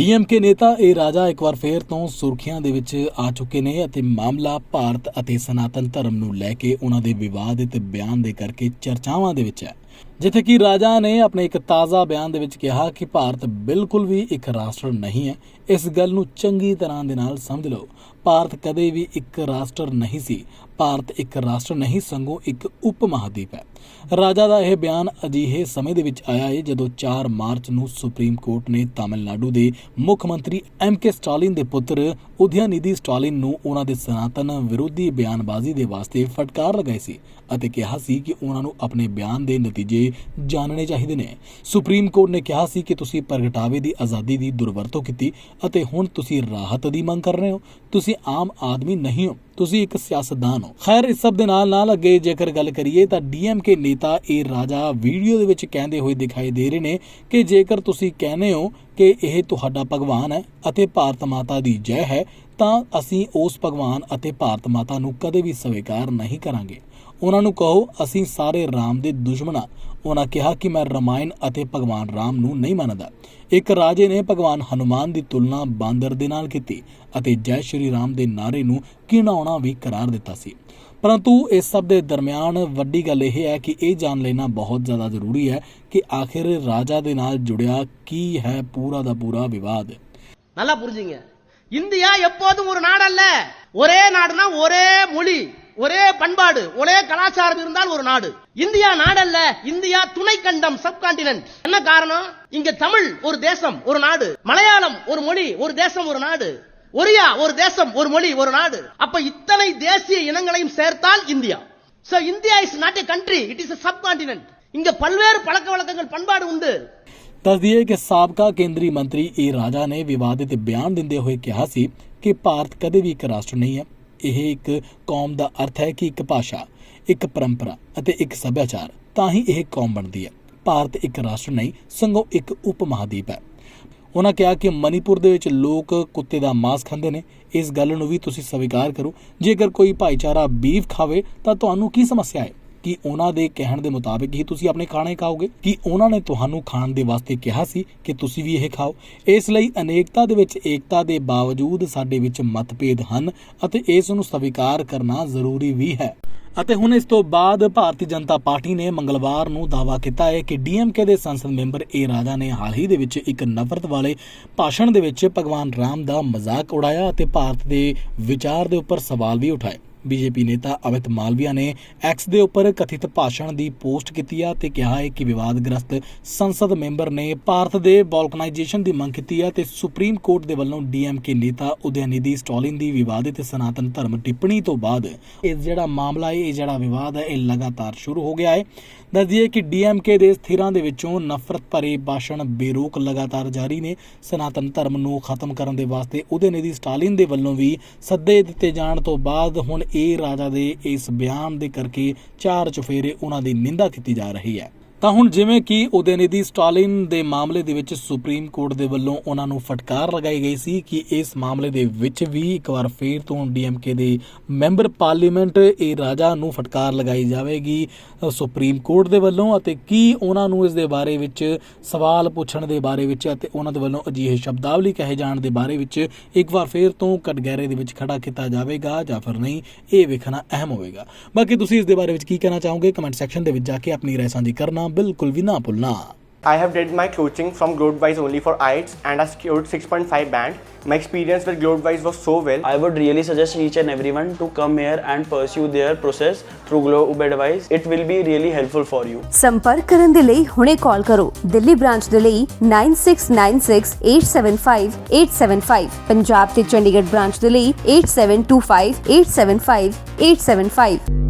DMK ਨੇਤਾ ਇਹ ਰਾਜਾ ਇੱਕ ਵਾਰ ਫੇਰ ਤੋਂ ਸੁਰਖੀਆਂ ਦੇ ਵਿੱਚ ਆ ਚੁੱਕੇ ਨੇ ਅਤੇ ਮਾਮਲਾ ਭਾਰਤ ਅਤੇ ਸਨਾਤਨ ਧਰਮ ਨੂੰ ਲੈ ਕੇ ਉਹਨਾਂ ਦੇ ਵਿਵਾਦਿਤ ਬਿਆਨ ਦੇ ਕਰਕੇ ਚਰਚਾਵਾਂ ਦੇ ਵਿੱਚ ਹੈ। ਜਿੱਥੇ ਕਿ ਰਾਜਾ ਨੇ ਆਪਣੇ ਇੱਕ ਤਾਜ਼ਾ ਬਿਆਨ ਦੇ ਵਿੱਚ ਕਿਹਾ ਕਿ ਭਾਰਤ ਬਿਲਕੁਲ ਵੀ ਇੱਕ ਰਾਸ਼ਟਰ ਨਹੀਂ ਹੈ। ਇਸ ਗੱਲ ਨੂੰ ਚੰਗੀ ਤਰ੍ਹਾਂ ਦੇ ਨਾਲ ਸਮਝ ਲਓ। ਭਾਰਤ ਕਦੇ ਵੀ ਇੱਕ ਰਾਸ਼ਟਰ ਨਹੀਂ ਸੀ। ਭਾਰਤ ਇੱਕ ਰਾਸ਼ਟਰ ਨਹੀਂ ਸੰਗੋਂ ਇੱਕ ਉਪ ਮਹਾਦੀਪ ਹੈ। ਰਾਜਾ ਦਾ ਇਹ ਬਿਆਨ ਅਜਿਹੇ ਸਮੇਂ ਦੇ ਵਿੱਚ ਆਇਆ ਹੈ ਜਦੋਂ 4 ਮਾਰਚ ਨੂੰ ਸੁਪਰੀਮ ਕੋਰਟ ਨੇ ਤਾਮਿਲਨਾਡੂ ਦੇ ਮੁੱਖ ਮੰਤਰੀ ਐਮ ਕੇ ਸਟਾਲਿਨ ਦੇ ਪੁੱਤਰ ਉਦਯਨਿਧੀ ਸਟਾਲਿਨ ਨੂੰ ਉਹਨਾਂ ਦੇ ਸਨਾਤਨ ਵਿਰੋਧੀ ਬਿਆਨਬਾਜ਼ੀ ਦੇ ਵਾਸਤੇ ਫਟਕਾਰ ਲਗਾਈ ਸੀ ਅਤੇ ਕਿਹਾ ਸੀ ਕਿ ਉਹਨਾਂ ਨੂੰ ਆਪਣੇ ਬਿਆਨ ਦੇ ਨਤੀਜੇ ਜਾਣਨੇ ਚਾਹੀਦੇ ਨੇ। ਸੁਪਰੀਮ ਕੋਰਟ ਨੇ ਕਿਹਾ ਸੀ ਕਿ ਤੁਸੀਂ ਪ੍ਰਗਟਾਵੇ ਦੀ ਆਜ਼ਾਦੀ ਦੀ ਦੁਰਵਰਤੋਂ ਕੀਤੀ ਅਤੇ ਹੁਣ ਤੁਸੀਂ ਰਾਹਤ ਦੀ ਮੰਗ ਕਰ ਰਹੇ ਹੋ। ਤੁਸੀਂ ਆਮ ਆਦਮੀ ਨਹੀਂ ਹੋ, ਤੁਸੀਂ ਇੱਕ ਸਿਆਸਤਦਾਨ ਹੋ। ਖੈਰ, ਇਸ ਸਭ ਦੇ ਨਾਲ ਨਾਲ ਅੱਗੇ ਜੇਕਰ ਗੱਲ ਕਰੀਏ ਤਾਂ ਡੀਐਮਕੇ ਨੇਤਾ ਇਹ ਰਾਜਾ ਵੀਡੀਓ ਦੇ ਵਿੱਚ ਕਹਿੰਦੇ ਹੋਏ ਦਿਖਾਈ ਦੇ ਰਹੇ ਨੇ ਕਿ ਜੇਕਰ ਤੁਸੀਂ ਕਹਿੰਦੇ ਹੋ ਕਿ ਇਹ ਤੁਹਾਡਾ ਭਗਵਾਨ ਹੈ ਅਤੇ ਭਾਰਤ ਮਾਤਾ ਦੀ ਜੈ ਹੈ, ਤਾਂ ਅਸੀਂ ਉਸ ਭਗਵਾਨ ਅਤੇ ਭਾਰਤ ਮਾਤਾ ਨੂੰ ਕਦੇ ਵੀ ਸਵੀਕਾਰ ਨਹੀਂ ਕਰਾਂਗੇ। ਉਹਨਾਂ ਨੂੰ ਕਹੋ, ਅਸੀਂ ਸਾਰੇ ਰਾਮ ਦੇ ਦੁਸ਼ਮਣ। ਉਹਨਾਂ ਕਿਹਾ ਕਿ ਮੈਂ ਰਮਾਇਣ ਅਤੇ ਭਗਵਾਨ ਰਾਮ ਨੂੰ ਨਹੀਂ ਮੰਨਦਾ ਇੱਕ ਰਾਜੇ ਨੇ ਭਗਵਾਨ ਹਨੂਮਾਨ ਦੀ ਤੁਲਨਾ ਬਾਂਦਰ ਦੇ ਨਾਲ ਕੀਤੀ ਅਤੇ ਜੈ ਸ਼੍ਰੀ ਰਾਮ ਦੇ ਨਾਰੇ ਨੂੰ ਘਿਣਾਉਣਾ ਵੀ ਕਰਾਰ ਦਿੱਤਾ ਸੀ ਪਰੰਤੂ ਇਸ ਸਭ ਦੇ ਦਰਮਿਆਨ ਵੱਡੀ ਗੱਲ ਇਹ ਹੈ ਕਿ ਇਹ ਜਾਣ ਲੈਣਾ ਬਹੁਤ ਜ਼ਿਆਦਾ ਜ਼ਰੂਰੀ ਹੈ ਕਿ ਆਖਿਰ ਰਾਜਾ ਦੇ ਨਾਲ ਜੁੜਿਆ ਕੀ ਹੈ ਪੂਰਾ ਦਾ ਪੂਰਾ ਵਿਵਾਦ நல்லா புரிஞ்சுங்க இந்தியா எப்போதும் ஒரு நாடு அல்ல ஒரே நாடுனா ஒரே மொழி ஒரே பண்பாடு ஒரே கலாச்சாரம் இருந்தால் ஒரு நாடு இந்தியா நாடல்ல இந்தியா துணை கண்டம் சப்கான்டினென்ட் என்ன காரணம் இங்க தமிழ் ஒரு தேசம் ஒரு நாடு மலையாளம் ஒரு மொழி ஒரு தேசம் ஒரு நாடு ஒரியா ஒரு தேசம் ஒரு மொழி ஒரு நாடு அப்ப இத்தனை தேசிய இனங்களையும் சேர்த்தால் India so India is not a country it is a subcontinent இங்க பல்வேறு பழக்க வழக்கங்கள் பண்பாடு உண்டு ਦੱਸ ਦਈਏ ਕਿ ਸਾਬਕਾ ਕੇਂਦਰੀ ਮੰਤਰੀ ਏ ਰਾਜਾ ਨੇ ਵਿਵਾਦਿਤ ਬਿਆਨ ਦਿੰਦੇ ਹੋਏ ਕਿਹਾ ਸੀ ਕਿ ਭਾਰਤ ਕਦੇ ਵੀ ਇੱਕ ਰਾਸ਼ਟਰ ਨਹੀਂ ਹੈ ਇਹ ਇੱਕ ਕੌਮ ਦਾ ਅਰਥ ਹੈ ਕਿ ਇੱਕ ਭਾਸ਼ਾ, ਇੱਕ ਪਰੰਪਰਾ ਅਤੇ ਇੱਕ ਸੱਭਿਆਚਾਰ, ਤਾਂ ਹੀ ਇਹ ਕੌਮ ਬਣਦੀ ਹੈ। ਭਾਰਤ ਇੱਕ ਰਾਸ਼ਟਰ ਨਹੀਂ ਸੰਗੋਂ ਇੱਕ ਉਪ ਮਹਾਦੀਪ ਹੈ। ਉਹਨਾਂ ਕਿਹਾ ਕਿ ਮਨੀਪੁਰ ਦੇ ਵਿੱਚ ਲੋਕ ਕੁੱਤੇ ਦਾ ਮਾਸ ਖਾਂਦੇ ਨੇ। ਇਸ ਗੱਲ ਨੂੰ ਵੀ ਤੁਸੀਂ ਸਵੀਕਾਰ ਕਰੋ। ਜੇਕਰ ਕੋਈ ਭਾਈਚਾਰਾ ਬੀਫ ਖਾਵੇ, ਤਾਂ ਤੁਹਾਨੂੰ ਕੀ ਸਮੱਸਿਆ ਹੈ? ਕਿ ਉਹਨਾਂ ਦੇ ਕਹਿਣ ਦੇ ਮੁਤਾਬਿਕ ਹੀ ਤੁਸੀਂ ਆਪਣੇ ਖਾਣੇ ਖਾਓਗੇ? ਕਿ ਉਹਨਾਂ ਨੇ ਤੁਹਾਨੂੰ ਖਾਣ ਦੇ ਵਾਸਤੇ ਕਿਹਾ ਸੀ ਕਿ ਤੁਸੀਂ ਵੀ ਇਹ ਖਾਓ? ਇਸ ਲਈ ਅਨੇਕਤਾ ਦੇ ਵਿੱਚ ਏਕਤਾ ਦੇ ਬਾਵਜੂਦ ਸਾਡੇ ਵਿੱਚ ਮਤਭੇਦ ਹਨ ਅਤੇ ਇਸ ਨੂੰ ਸਵੀਕਾਰ ਕਰਨਾ ਜ਼ਰੂਰੀ ਵੀ ਹੈ। ਅਤੇ ਹੁਣ ਇਸ ਤੋਂ ਬਾਅਦ ਭਾਰਤੀ ਜਨਤਾ ਪਾਰਟੀ ਨੇ ਮੰਗਲਵਾਰ ਨੂੰ ਦਾਅਵਾ ਕੀਤਾ ਹੈ ਕਿ ਡੀਐਮਕੇ ਦੇ ਸੰਸਦ ਮੈਂਬਰ ਏ ਰਾਜਾ ਨੇ ਹਾਲ ਹੀ ਦੇ ਵਿੱਚ ਇੱਕ ਨਫ਼ਰਤ ਵਾਲੇ ਭਾਸ਼ਣ ਦੇ ਵਿੱਚ ਭਗਵਾਨ ਰਾਮ ਦਾ ਮਜ਼ਾਕ ਉਡਾਇਆ ਅਤੇ ਭਾਰਤ ਦੇ ਵਿਚਾਰ ਦੇ ਉੱਪਰ ਸਵਾਲ ਵੀ ਉਠਾਏ। ਬੀਜੇਪੀ ਨੇਤਾ ਅਮਿਤ ਮਾਲਵੀਆ ਨੇ ਐਕਸ ਦੇ ਉੱਪਰ ਕਥਿਤ ਭਾਸ਼ਣ ਦੀ ਪੋਸਟ ਕੀਤੀ ਹੈ ਤੇ ਕਿਹਾ ਹੈ ਕਿ ਵਿਵਾਦਗ੍ਰਸਤ ਸੰਸਦ ਮੈਂਬਰ ਨੇ ਭਾਰਤ ਦੇ ਬਾਲਕਨਾਈਜੇਸ਼ਨ ਦੀ ਮੰਗ ਕੀਤੀ ਹੈ ਤੇ ਸੁਪਰੀਮ ਕੋਰਟ ਦੇ ਵੱਲੋਂ ਡੀਐਮਕੇ ਨੇਤਾ ਉਦਯਨਿਧੀ ਸਟਾਲਿਨ ਦੀ ਵਿਵਾਦਿਤ ਸਨਾਤਨ ਧਰਮ ਟਿੱਪਣੀ ਤੋਂ ਬਾਅਦ ਇਹ ਜਿਹੜਾ ਮਾਮਲਾ ਹੈ, ਇਹ ਜਿਹੜਾ ਵਿਵਾਦ ਹੈ, ਇਹ ਲਗਾਤਾਰ ਸ਼ੁਰੂ ਹੋ ਗਿਆ ਹੈ। ਦੱਸ ਦਈਏ ਕਿ ਡੀਐਮਕੇ ਦੇ ਸਥਿਰਾਂ ਦੇ ਵਿੱਚੋਂ ਨਫ਼ਰਤ ਭਰੇ ਭਾਸ਼ਣ ਬੇਰੋਕ ਲਗਾਤਾਰ ਜਾਰੀ ਨੇ। ਸਨਾਤਨ ਧਰਮ ਨੂੰ ਖਤਮ ਕਰਨ ਦੇ ਵਾਸਤੇ ਉਦਯਨਿਧੀ ਸਟਾਲਿਨ ਦੇ ਵੱਲੋਂ ਵੀ ਸੱਦੇ ਦਿੱਤੇ ਜਾਣ ਤੋਂ ਬਾਅਦ ਹੁਣ ਇਹ ਰਾਜਾ ਦੇ ਇਸ ਬਿਆਨ ਦੇ ਕਰਕੇ ਚਾਰ ਚੁਫੇਰੇ ਉਹਨਾਂ ਦੀ ਨਿੰਦਾ ਕੀਤੀ ਜਾ ਰਹੀ ਹੈ। ਤਾਂ ਹੁਣ ਜਿਵੇਂ ਕਿ ਉਦਯਨਿਧੀ ਸਟਾਲਿਨ ਦੇ ਮਾਮਲੇ ਦੇ ਵਿੱਚ ਸੁਪਰੀਮ ਕੋਰਟ ਦੇ ਵੱਲੋਂ ਉਹਨਾਂ ਨੂੰ ਫਟਕਾਰ ਲਗਾਈ ਗਈ ਸੀ ਕਿ ਇਸ ਮਾਮਲੇ ਦੇ ਵਿੱਚ ਵੀ ਇੱਕ ਵਾਰ ਫੇਰ ਤੋਂ ਡੀਐਮਕੇ ਦੇ ਮੈਂਬਰ ਪਾਰਲੀਮੈਂਟ ਇਹ ਰਾਜਾ ਨੂੰ ਫਟਕਾਰ ਲਗਾਈ ਜਾਵੇਗੀ ਸੁਪਰੀਮ ਕੋਰਟ ਦੇ ਵੱਲੋਂ ਅਤੇ ਕੀ ਉਹਨਾਂ ਨੂੰ ਇਸ ਦੇ ਬਾਰੇ ਵਿੱਚ ਸਵਾਲ ਪੁੱਛਣ ਦੇ ਬਾਰੇ ਵਿੱਚ ਅਤੇ ਉਹਨਾਂ ਦੇ ਵੱਲੋਂ ਅਜਿਹੇ ਸ਼ਬਦਾਵਲੀ ਕਹੇ ਜਾਣ ਦੇ ਬਾਰੇ ਵਿੱਚ ਇੱਕ ਵਾਰ ਫੇਰ ਤੋਂ ਕਟਗਹਿਰੇ ਦੇ ਵਿੱਚ ਖੜਾ ਕੀਤਾ ਜਾਵੇਗਾ ਜਾਂ ਫਿਰ ਨਹੀਂ, ਇਹ ਵੇਖਣਾ ਅਹਿਮ ਹੋਵੇਗਾ। ਬਾਕੀ ਤੁਸੀਂ ਇਸ ਦੇ ਬਾਰੇ ਵਿੱਚ ਕੀ ਕਹਿਣਾ ਚਾਹੋਗੇ, ਕਮੈਂਟ ਸੈਕਸ਼ਨ ਦੇ ਵਿੱਚ ਜਾ ਕੇ ਆਪਣੀ ਰਾਏ ਸਾਂਝੀ ਕਰਨਾ। ਬਿਲਕੁਲ ਵੀ ਨਾ ਭੁੱਲਣਾ I have did my coaching from Globewise only for IELTS and I scored 6.5 band. My experience with Globewise was so well. I would really suggest each and everyone to come here and pursue their process through Globe Advice. It will be really helpful for you. ਸੰਪਰਕ ਕਰਨ ਦੇ ਲਈ ਹੁਣੇ ਕਾਲ ਕਰੋ Delhi branch ਦੇ ਲਈ 9696875875 ਪੰਜਾਬ ਤੇ Chandigarh branch ਦੇ ਲਈ 8725875875